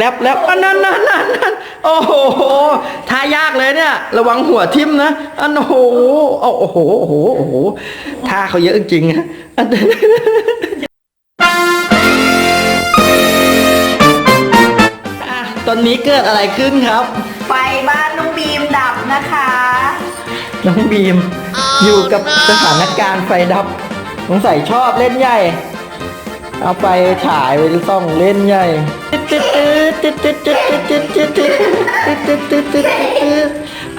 แล้วแล้วอันนั้นนั่นนั่นนั่นโอ้โหท่ายากเลยเนี่ย ระวังหัวทิ่มนะอันโอ้โหโอ้โหโอ้โหโอ้โหท่าเขาเยอะจริงๆอะอันอะตอนนี้เกิดอะไรขึ้นครับ ไฟบ้านน้องบีมดับนะคะ น้องบีม อยู่กับสถานการณ์ไฟดับสงสัยชอบเล่นใหญ่ เอาไฟฉายไปส่องเล่นใหญ่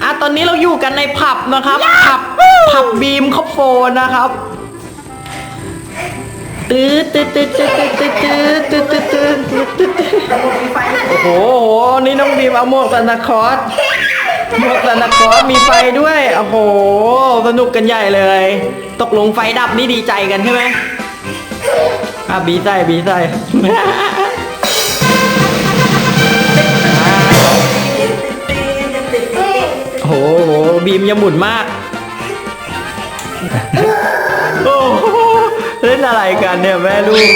อะตอนนี้เราอยู่กันในผับนะครับ ผับ ผับบีมคอฟโฟนนะครับตืดตืดตืดตืดตืดตืดตืดตืดตืดตืดตืดโอ้โหโอ้โห นี่น้องบีมเอาหมวกซานตาคอสหมวกซานตาคอสมีไฟด้วย โอ้โห สนุกกันใหญ่เลย ตกลงไฟดับนี่ดีใจกันใช่ไหม อะบีใส่บีใส่โอ้โหโอ้โหบีมอย่าหมุนมาก โอ้โหเล่นอะไรกันเนี่ยแม่ลูก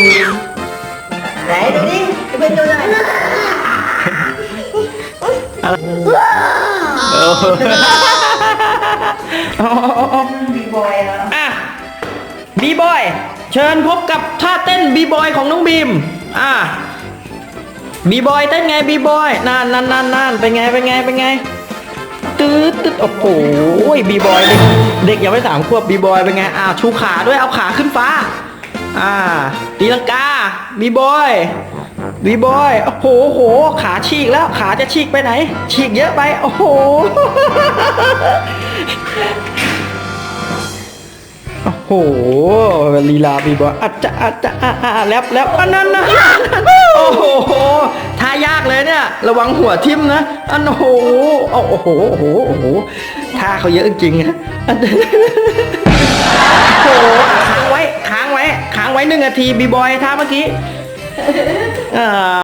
ไหนดูดิเป็นดูหน่อยเออเอาเอาเอาบีบอยแล้วอะ บีบอย เชิญพบกับท่าเต้นบีบอยของน้องบีม อะบีบอยเต้นไงบีบอยนานนานนานนานเป็นไงเป็นไงเป็นไงตืดตืดโอ้โหบีบอยเด็กเด็กยังไม่สามขวบบีบอยเป็นไงอะชูขาด้วยเอาขาขึ้นฟ้า อ่าตีลังกาบีบอยบีบอยโอ้โหโอ้โหขาฉีกแล้วขาจะฉีกไปไหน ฉีกเยอะไป โอ้โห โอ้โหลีลาบีบอยอาจจะอาจจะอ่าอาแล้วแล้วอันนั้นนะโอ้โหท่ายากเลยเนี่ย ระวังหัวทิ่มนะอันโอ้โหโอ้โหโอ้โหโอ้โหท่าเขาเยอะจริงๆนะโอ้โหค้างไว้ค้างไว้ค้างไว้หนึ่งนาทีบีบอยท่าเมื่อกี้อ่า